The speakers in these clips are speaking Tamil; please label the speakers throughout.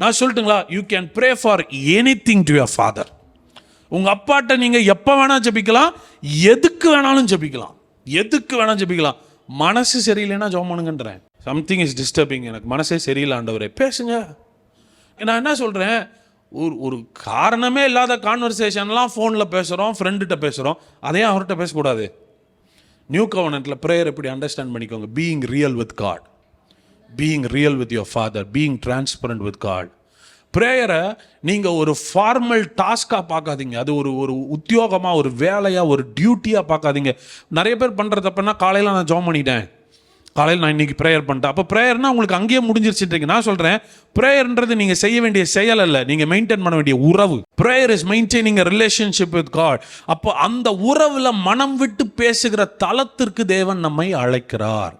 Speaker 1: நான் சொல்லட்டுங்களா? You can pray for anything to your father உங்கள் அப்பாட்ட நீங்கள் எப்போ வேணால் ஜபிக்கலாம். எதுக்கு வேணாலும் ஜெபிக்கலாம். எதுக்கு வேணாலும் ஜபிக்கலாம். மனசு சரியில்லைன்னா ஜோமானுங்கன்றேன் பண்ணுங்கன்றேன். சம்திங் இஸ் டிஸ்டர்பிங் எனக்கு. மனசே சரியில்லாண்டவரே பேசுங்க. நான் என்ன சொல்கிறேன் ஒரு ஒரு காரணமே இல்லாத கான்வர்சேஷன்லாம் ஃபோனில் பேசுகிறோம் ஃப்ரெண்டுகிட்ட பேசுகிறோம் அதையும் அவர்கிட்ட பேசக்கூடாது. நியூ கவர்னண்ட்டில் ப்ரேயர் எப்படி அண்டர்ஸ்டாண்ட் பண்ணிக்கோங்க. Being real with God being real with your father being transparent with God ப்ரேயரை நீங்கள் ஒரு ஃபார்மல் டாஸ்காக பார்க்காதீங்க. அது ஒரு ஒரு உத்தியோகமாக ஒரு வேலையாக ஒரு டியூட்டியாக பார்க்காதீங்க. நிறைய பேர் பண்ணுறது தப்புன்னா காலையில் நான் ஜாம் பண்ணிட்டேன். காலையில் நான் இன்னைக்கு ப்ரேயர் பண்ணிட்டேன். அப்போ ப்ரேயர்னா உங்களுக்கு அங்கேயே முடிஞ்சிருச்சுன்றீங்க. நான் சொல்கிறேன் ப்ரேயர்ன்றது நீங்கள் செய்ய வேண்டிய செயல் அல்ல. நீங்கள் மெயின்டைன் பண்ண வேண்டிய உறவு. Prayer is maintaining relationship with God அப்போ அந்த உறவில் மனம் விட்டு பேசுகிற தளத்திற்கு தேவன் நம்மை அழைக்கிறார்.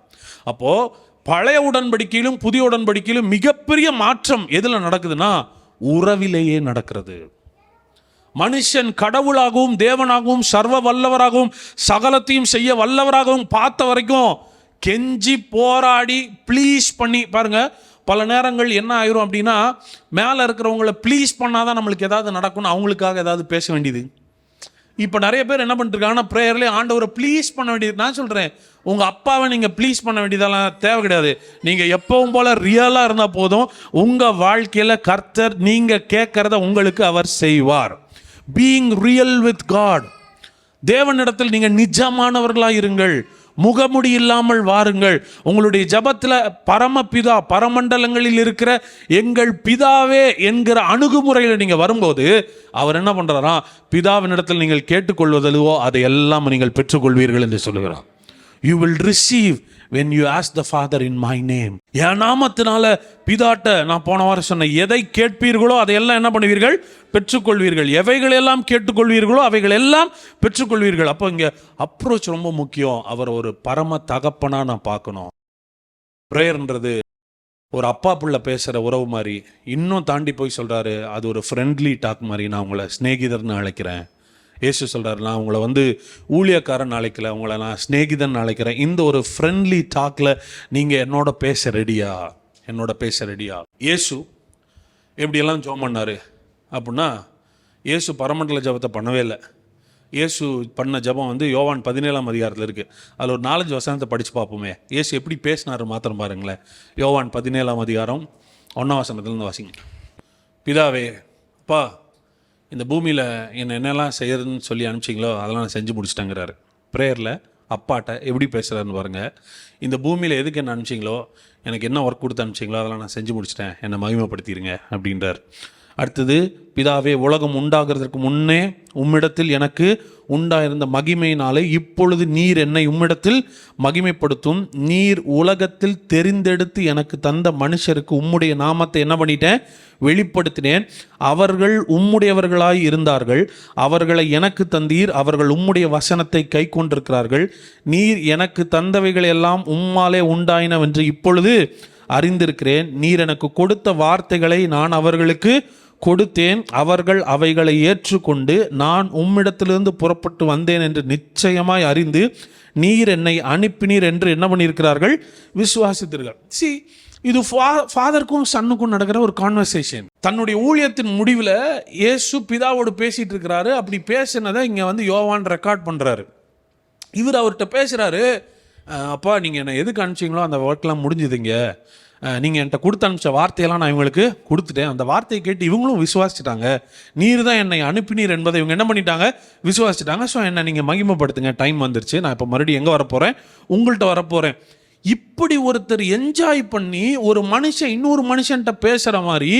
Speaker 1: அப்போது பழைய உடன்படிக்கையிலும் புதிய உடன்படிக்கையிலும் மிகப்பெரிய மாற்றம் எதில் நடக்குதுன்னா உறவிலேயே நடக்கிறது. மனுஷன் கடவுளாகவும் தேவனாகவும் சர்வ வல்லவராகவும் சகலத்தையும் செய்ய வல்லவராகவும் பார்த்த வரைக்கும் கெஞ்சி போராடி ப்ளீஸ் பண்ணி பாருங்க பல நேரங்கள் என்ன ஆயிரும் அப்படின்னா மேலே இருக்கிறவங்கள ப்ளீஸ் பண்ணாதான் நம்மளுக்கு ஏதாவது நடக்கும்னு அவங்களுக்காக ஏதாவது பேச வேண்டியது. இப்போ நிறைய பேர் என்ன பண்ணிருக்காங்கன்னா ப்ரேயர்லேயே ஆண்டவரை ப்ளீஸ் பண்ண வேண்டியது நான் சொல்கிறேன் உங்கள் அப்பாவை நீங்கள் ப்ளீஸ் பண்ண வேண்டியதெல்லாம் தேவை கிடையாது. நீங்கள் எப்பவும் போல் ரியலாக இருந்தால் போதும் உங்கள் வாழ்க்கையில் கர்த்தர் நீங்கள் கேட்குறத உங்களுக்கு அவர் செய்வார். பீயிங் ரியல் வித் காட் தேவனிடத்தில் நீங்கள் நிஜமானவர்களாக இருங்கள். முகமுடி இல்லாமல் வாருங்கள். உங்களுடைய ஜபத்தில் பரமபிதா பரமண்டலங்களில் இருக்கிற எங்கள் பிதாவே என்கிற அணுகுமுறையில் நீங்கள் வரும்போது அவர் என்ன பண்ணுறாராம் பிதாவினிடத்தில் நீங்கள் கேட்டுக்கொள்வதோ அதை எல்லாம் நீங்கள் பெற்றுக்கொள்வீர்கள் என்று சொல்லுகிறார். You will receive when you ask the father in my name என் நாமத்தினால பிதாட்ட நான் போன வாரம் சொன்னேன் எதை கேட்பீர்களோ அதையெல்லாம் என்ன பண்ணுவீர்கள்? பெற்றுக்கொள்வீர்கள். எவைகள் எல்லாம் கேட்டுக்கொள்வீர்களோ அவைகள் எல்லாம் பெற்றுக்கொள்வீர்கள். அப்போ இங்கே அப்ரோச் ரொம்ப முக்கியம். அவர் ஒரு பரம தகப்பனாக நான் பார்க்கணும். ப்ரேயர்ன்றது ஒரு அப்பா புள்ள பேசுகிற உறவு மாதிரி. இன்னும் தாண்டி போய் சொல்கிறாரு அது ஒரு ஃப்ரெண்ட்லி டாக் மாதிரி. நான் உங்களை சிநேகிதர்னு அழைக்கிறேன். ஏசு சொல்கிறாரு நான் உங்களை வந்து ஊழியக்காரன் அழைக்கல உங்களை நான் சிநேகிதன் அழைக்கிறேன். இந்த ஒரு ஃப்ரெண்ட்லி டாக்கில் நீங்கள் என்னோட பேச ரெடியா என்னோட பேச ரெடியா ஏசு எப்படியெல்லாம் ஜோம் பண்ணார்? அப்படின்னா ஏசு பரமண்டல ஜபத்தை பண்ணவே இல்லை. இயேசு பண்ண ஜெபம் வந்து யோவான் பதினேழாம் அதிகாரத்தில் இருக்குது அதில் ஒரு நாலஞ்சு வசனத்தை படித்து பார்ப்போமே. ஏசு எப்படி பேசினார் மாத்திரம் பாருங்களேன். யோவான் பதினேழாம் அதிகாரம் ஒன்றாம் வசனத்துலேருந்து வாசிங்க. பிதாவே அப்பா இந்த பூமியில் என்னை என்னெல்லாம் செய்யறதுன்னு சொல்லி அனுப்பிச்சிங்களோ அதெல்லாம் நான் செஞ்சு முடிச்சிட்டேங்கிறாரு. ப்ரேயரில் அப்பாட்ட எப்படி பேசுகிறாருன்னு பாருங்கள் இந்த பூமியில் எதுக்கு என்ன அனுப்பிச்சிங்களோ எனக்கு என்ன ஒர்க் கொடுத்து அனுப்பிச்சிங்களோ அதெல்லாம் நான் செஞ்சு முடிச்சிட்டேன். என்னை மகிமைப்படுத்திடுங்க அப்படின்றார். அடுத்தது பிதாவே உலகம் உண்டாகிறதற்கு முன்னே உம்மிடத்தில் எனக்கு உண்டாயிருந்த மகிமையினாலே இப்பொழுது நீர் என்னை உம்மிடத்தில் மகிமைப்படுத்தும். நீர் உலகத்தில் தெரிந்தெடுத்து எனக்கு தந்த மனுஷருக்கு உம்முடைய நாமத்தை என்ன பண்ணிட்டேன்? வெளிப்படுத்தினேன். அவர்கள் உம்முடையவர்களாய் இருந்தார்கள். அவர்களை எனக்கு தந்தீர். அவர்கள் உம்முடைய வசனத்தை கை கொண்டிருக்கிறார்கள். நீர் எனக்கு தந்தவைகள் எல்லாம் உம்மாலே உண்டாயினவென்று இப்பொழுது அறிந்திருக்கிறேன். நீர் எனக்கு கொடுத்த வார்த்தைகளை நான் அவர்களுக்கு கொடுத்தேன். அவர்கள் அவைகளை ஏற்றுக்கொண்டு நான் உம்மிடத்திலிருந்து புறப்பட்டு வந்தேன் என்று நிச்சயமாய் அறிந்து நீர் என்னை அனுப்பினீர் என்று என்ன பண்ணியிருக்கிறார்கள்? விசுவாசித்தீர்கள். சி இது ஃபாதருக்கும் சன்னுக்கும் நடக்கிற ஒரு கான்வர்சேஷன் தன்னுடைய ஊழியத்தின் முடிவில் இயேசு பிதாவோடு பேசிட்டு இருக்கிறாரு அப்படி பேசினதை இங்கே வந்து யோவான் ரெக்கார்ட் பண்ணுறாரு இவர் அவர்கிட்ட பேசுகிறாரு அப்பா நீங்கள் என்னை எதுக்கு அனுப்பிச்சிங்களோ அந்த ஒர்க்லாம் முடிஞ்சுதுங்க. நீங்கள் என்கிட்ட கொடுத்து அனுப்பிச்ச வார்த்தையெல்லாம் நான் இவங்களுக்கு கொடுத்துட்டேன். அந்த வார்த்தையை கேட்டு இவங்களும் விசுவாசிச்சிட்டாங்க. நீர் தான் என்னை அனுப்பினீர் என்பதை இவங்க என்ன பண்ணிட்டாங்க? விசுவாசிச்சிட்டாங்க. ஸோ என்னை நீங்கள் மகிமைப்படுத்துங்க. டைம் வந்துருச்சு. நான் இப்போ மறுபடியும் எங்கே வரப்போகிறேன் உங்கள்கிட்ட வரப்போகிறேன் இப்படி ஒருத்தர் என்ஜாய் பண்ணி ஒரு மனுஷன் இன்னொரு மனுஷன்ட்ட பேசுகிற மாதிரி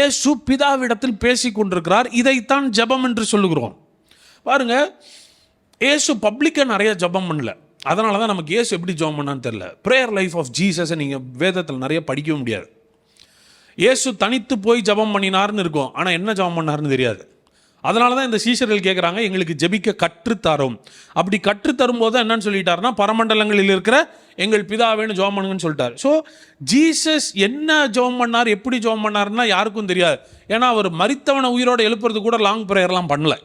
Speaker 1: ஏசு பிதாவிடத்தில் பேசி கொண்டிருக்கிறார். இதைத்தான் ஜெபம் என்று சொல்லுகிறோம். பாருங்க ஏசு பப்ளிக்கை நிறைய ஜெபம் பண்ணல. அதனால தான் நமக்கு ஏசு எப்படி ஜெபம் பண்ணான்னு தெரில ப்ரேயர் லைஃப் ஆஃப் ஜீசஸை நீங்கள் வேதத்தில் நிறைய படிக்கவும் முடியாது. ஏசு தனித்து போய் ஜெபம் பண்ணினார்னு இருக்கும். ஆனால் என்ன ஜெபம் பண்ணார்னு தெரியாது. அதனால தான் இந்த சீசர்கள் கேட்குறாங்க எங்களுக்கு ஜெபிக்க கற்றுத்தரும். அப்படி கற்றுத்தரும் போது என்னன்னு சொல்லிட்டாருன்னா பரமண்டலங்களில் இருக்கிற எங்கள் பிதாவேன்னு ஜோம் பண்ணுங்கன்னு சொல்லிட்டார். ஸோ ஜீசஸ் என்ன ஜெபம் பண்ணார் எப்படி ஜெபம் பண்ணார்னா யாருக்கும் தெரியாது. ஏன்னா அவர் மறித்தவனை உயிரோடு எழுப்புறது கூட லாங் ப்ரேயர்லாம் பண்ணல.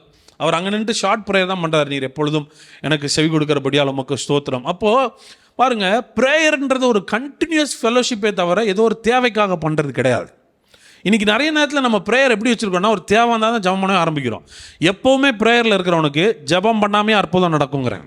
Speaker 1: அவர் அங்கே நின்று ஷார்ட் ப்ரேயர் தான் பண்ணுறாரு நீர் எப்பொழுதும் எனக்கு செவி கொடுக்குறபடியால் உமக்கு ஸ்தோத்திரம். அப்போது பாருங்க ப்ரேயர்ன்றது ஒரு கண்டினியூஸ் ஃபெலோஷிப்பே தவிர ஏதோ ஒரு தேவைக்காக பண்ணுறது கிடையாது. இன்றைக்கி நிறைய நேரத்தில் நம்ம ப்ரேயர் எப்படி வச்சுருக்கோம்னா ஒரு தேவை தான் ஜபம் பண்ணவே ஆரம்பிக்கிறோம். எப்போவுமே ப்ரேயரில் இருக்கிறவனுக்கு ஜெபம் பண்ணாமே அற்புதம் நடக்குங்கிறேன்